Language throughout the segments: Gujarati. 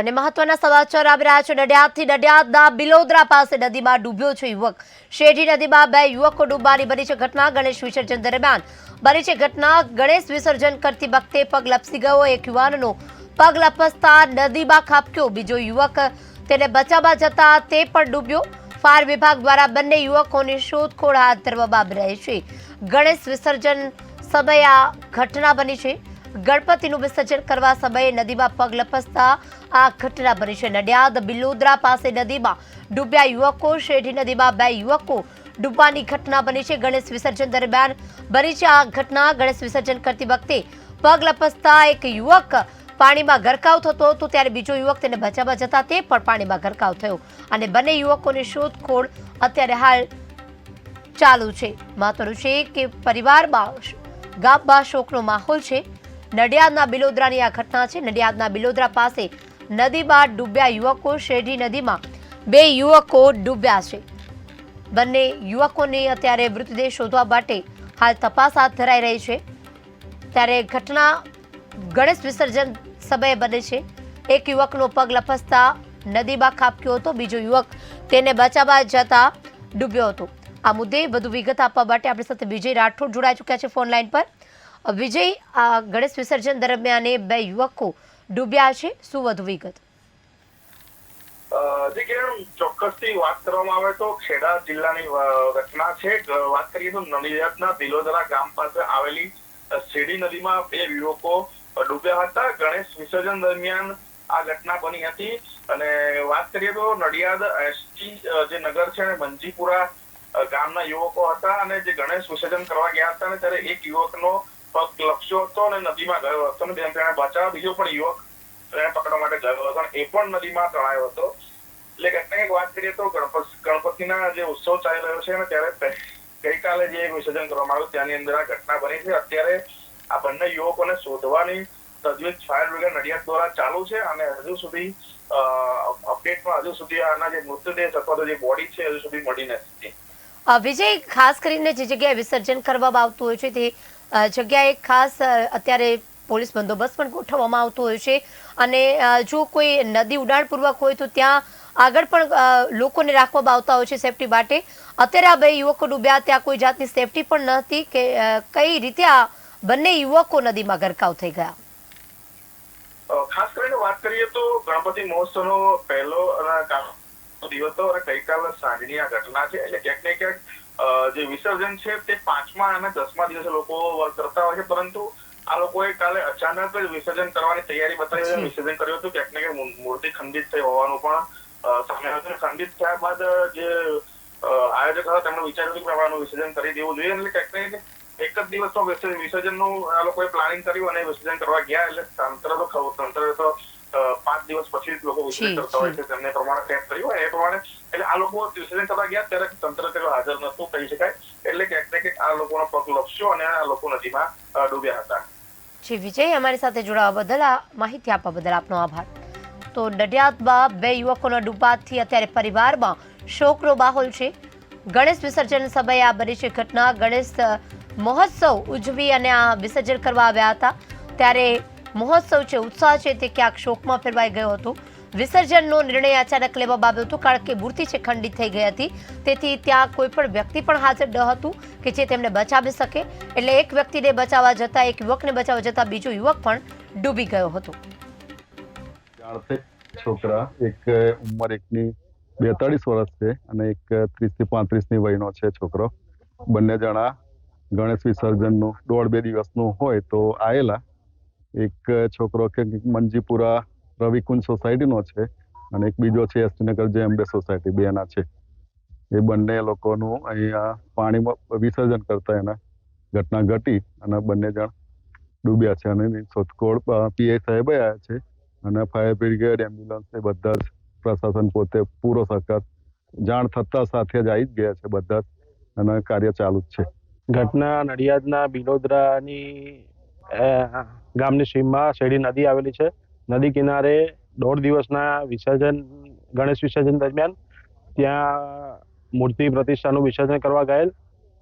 અને મહત્વના સમાચાર આવી રહ્યા છે. નડિયાદથી નડિયાદના બિલોદરા પાસે નદીમાં ડૂબ્યો છે યુવક. શેઠી નદીમાં બે યુવકો ડૂબવાની બની છે ઘટના. ગણેશ વિસર્જન દરમિયાન બની છે ઘટના. ગણેશ વિસર્જન કરતી વખતે પગ લપસી ગયો. એક યુવાનનો પગ લપસતા નદીમાં ખાબક્યો. બીજો યુવક તેને બચાવવા જતા તે પણ ડૂબ્યો. ફાયર વિભાગ દ્વારા બંને યુવકોની શોધખોળ હાથ ધરવામાં આવી રહી છે. ગણેશ વિસર્જન સમયે આ ઘટના બની છે. ગણપતિનું વિસર્જન કરવા સમયે નદીમાં પગ લપસતા આ ઘટના બની છે. નડિયાદ બિલોદરા પાસે નદીમાં ડૂબ્યા યુવકો શેઠી નદીમાં બે યુવકો. ડૂબવાની ઘટના બની છે. ગણેશ વિસર્જન દરમિયાન બની છે આ ઘટના. ગણેશ વિસર્જન કરતી વખતે પગ લપસતા એક યુવક પાણીમાં ગરકાવ થતો હતો, ત્યારે બીજો યુવક તેને બચાવવા જતા તે પણ પાણીમાં ગરકાવ થયો અને બંને યુવકોની શોધખોળ અત્યારે હાલ ચાલુ છે. મહત્વનું છે કે પરિવારમાં ગામમાં શોકનો માહોલ છે. નડિયાદના બિલોદરાની આ ઘટના છે. નડિયાદના બિલોદરા પાસે નદીમાં ડૂબ્યા યુવકો શેઢી નદીમાં બે યુવકો ડૂબ્યા છે. બંને યુવકોને અત્યારે મૃતદેહ શોધવા માટે હાલ તપાસ હાથ ધરાઈ રહી છે. ત્યારે ઘટના ગણેશ વિસર્જન સમયે બને છે. એક યુવકનો પગ લપસતા નદીમાં ખાબક્યો હતો. બીજો યુવક તેને બચાવવા જતા ડૂબ્યો હતો. આ મુદ્દે વધુ વિગત આપવા માટે આપણી સાથે વિજય રાઠોડ જોડાઈ ચૂક્યા છે ફોન લાઈન પર. વિજય, આ ગણેશ વિસર્જન દરમિયાન બે યુવકો ડૂબ્યા છે. શું વધુ વિગત? ચોક્કસથી વાત કરવામાં આવે તો ખેડા જિલ્લાની ઘટના છે. વાત કરીએ તો નડિયાદના દિલોદરા ગામ પાસે આવેલી શેડી નદીમાં બે યુવકો ડૂબ્યા હતા. ગણેશ વિસર્જન દરમિયાન આ ઘટના બની હતી. અને વાત કરીએ તો નડિયાદ એસટી જે નગર છે મંજીપુરા ગામના યુવકો હતા અને જે ગણેશ વિસર્જન કરવા ગયા હતા અને ત્યારે એક યુવકનો પગ લપસ્યો હતો અને નદીમાં ગયો હતો અને તેને તેને બચાવ બીજો પણ યુવક તેને પકડવા માટે ગયો હતો અને એ પણ નદીમાં તણાયો હતો. એટલે ઘટના ને વાત કરીએ તો ગણપતિ, ગણપતિના જે ઉત્સવ ચાલી રહ્યો છે અને ત્યારે ગઈકાલે જે વિસર્જન કરવામાં આવ્યું ત્યાંની અંદર આ ઘટના બની છે. અત્યારે આ બંને યુવકોને શોધવાની તજવીજ ફાયર બ્રિગેડ નડિયાદ દ્વારા ચાલુ છે અને હજુ સુધી અપડેટમાં હજુ સુધી આના જે મૃતદેહ અથવા તો જે બોડી છે, હજુ સુધી મળી નથી. વિજય, ખાસ કરીને જે જગ્યાએ વિસર્જન કરવામાં આવતું હોય છે તે જગ્યાએ ખાસ અત્યારે પોલીસ બંદોબસ્ત પણ ગોઠવવામાં આવતો હોય છે. અને જો કોઈ નદી ઉડાણપૂર્વક હોય તો ત્યાં આગળ પણ લોકોને રાખવામાં આવતા હોય છે સેફટી માટે. અત્યારે આ બે યુવકો ડૂબ્યા, ત્યાં કોઈ જાતની સેફટી પણ ન હતી કે કઈ રીતે આ બંને યુવકો નદીમાં ગરકાવ થઈ ગયા? ખાસ કરીને વાત કરીએ તો ગણપતિ મહોત્સવનો પહેલો દિવસ અને ગઈકાલે સાંજની આ ઘટના છે. એટલે ક્યાંક ને ક્યાંક જે વિસર્જન છે તે પાંચમા અને દસમા દિવસે લોકો કરતા હોય છે પરંતુ આ લોકોએ કાલે અચાનક જ વિસર્જન કરવાની તૈયારી બતાવી અને વિસર્જન કર્યું હતું ક્યાંક ને ક્યાંક મૂર્તિ ખંડિત થઈ હોવાનું પણ સામે આવ્યું હતું. ખંડિત થયા બાદ જે આયોજક હતા તેમણે વિચાર્યું હતું કે આનું વિસર્જન કરી દેવું જોઈએ. એટલે ક્યાંક ને એક જ દિવસમાં વિસર્જન વિસર્જનનું આ લોકોએ પ્લાનિંગ કર્યું અને વિસર્જન કરવા ગયા. એટલે તંત્ર તો તંત્ર તો દિવસ પછી જ લોકો વિસર્જન કરતા હોય છે તેમને પ્રમાણે સેટ કર્યું હોય. એ પ્રમાણે એટલે આ લોકો વિસર્જન કરવા ગયા ત્યારે તંત્ર તેઓ હાજર નતું કહી શકાય. એટલે ક્યાંક ને ક્યાંક આ લોકોનો પગ લપસ્યો અને આ લોકો નદીમાં ડૂબ્યા હતા. જી વિજય અમારી સાથે જોડાવા બદલ આ માહિતી આપવા બદલ આપનો આભાર. તો નડિયાદમાં બે યુવકોના ડૂબાથી અત્યારે પરિવારમાં શોકનો માહોલ છે. ગણેશ વિસર્જન સમયે આ બની છે ઘટના. ગણેશ મહોત્સવ ઉજવી અને આ વિસર્જન કરવા આવ્યા હતા. ત્યારે મહોત્સવ છે, ઉત્સાહ છે તે ક્યાંક શોકમાં ફેરવાઈ ગયો હતો. વિસર્જનનો નિર્ણય અચાનક લેવામાં આવ્યો હતો, કારણ કે મૂર્તિ છે ખંડિત થઈ ગઈ હતી. તેથી ત્યાં કોઈ પણ વ્યક્તિ પણ હાજર ન હતું કે જે તેમને બચાવી શકે. એટલે એક વ્યક્તિને બચાવવા જતા, એક યુવકને બચાવવા જતા બીજો યુવક પણ ડૂબી ગયો હતો. છોકરા, એક ઉંમર એકની બેતાળીસ વર્ષ છે અને એક ત્રીસથી પાંત્રીસની વયનો છે છોકરો. બંને જણા ગણેશ વિસર્જનનું દોઢ બે દિવસનું હોય તો આવેલા એક છોકરો કે મંજીપુરા રવિકુંજ સોસાયટીનો છે અને એક બીજો છે એસટીનગર જે એમ્બે સોસાયટી બેના છે. એ બંને લોકોનું અહીંયા પાણીમાં વિસર્જન કરતા એના ઘટના ઘટી અને બંને જણ ડૂબ્યા છે અને શોધખોળ પીઆઈ સાહેબ આવ્યા છે અને ફાયર બ્રિગેડ, એમ્બ્યુલન્સ એ બધા જ પ્રશાસન પોતે પૂરો સહકાર, જાણ થતા સાથે જ આવી જ ગયા છે બધા જ અને કાર્ય ચાલુ જ છે. ઘટના નડિયાદના બિલોદરાની ગામની સીમમાં શેરડી નદી આવેલી છે. નદી કિનારે દોઢ દિવસના વિસર્જન, ગણેશ વિસર્જન દરમિયાન ત્યાં મૂર્તિ પ્રતિષ્ઠાનું વિસર્જન કરવા ગયેલ.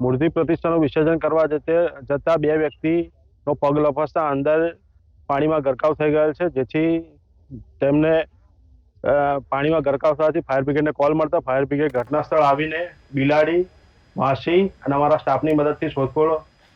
મૂર્તિ પ્રતિષ્ઠાનું વિસર્જન કરવા જતે, જતા બે વ્યક્તિનો પગ લપસતા અંદર પાણીમાં ગરકાવ થઈ ગયેલ છે. જેથી તેમને પાણીમાં ગરકાવ થવાથી ફાયર બ્રિગેડને કોલ મળતા ફાયર બ્રિગેડ ઘટના સ્થળ આવીને બિલાડી માસી અને અમારા સ્ટાફની મદદથી શોધખોળ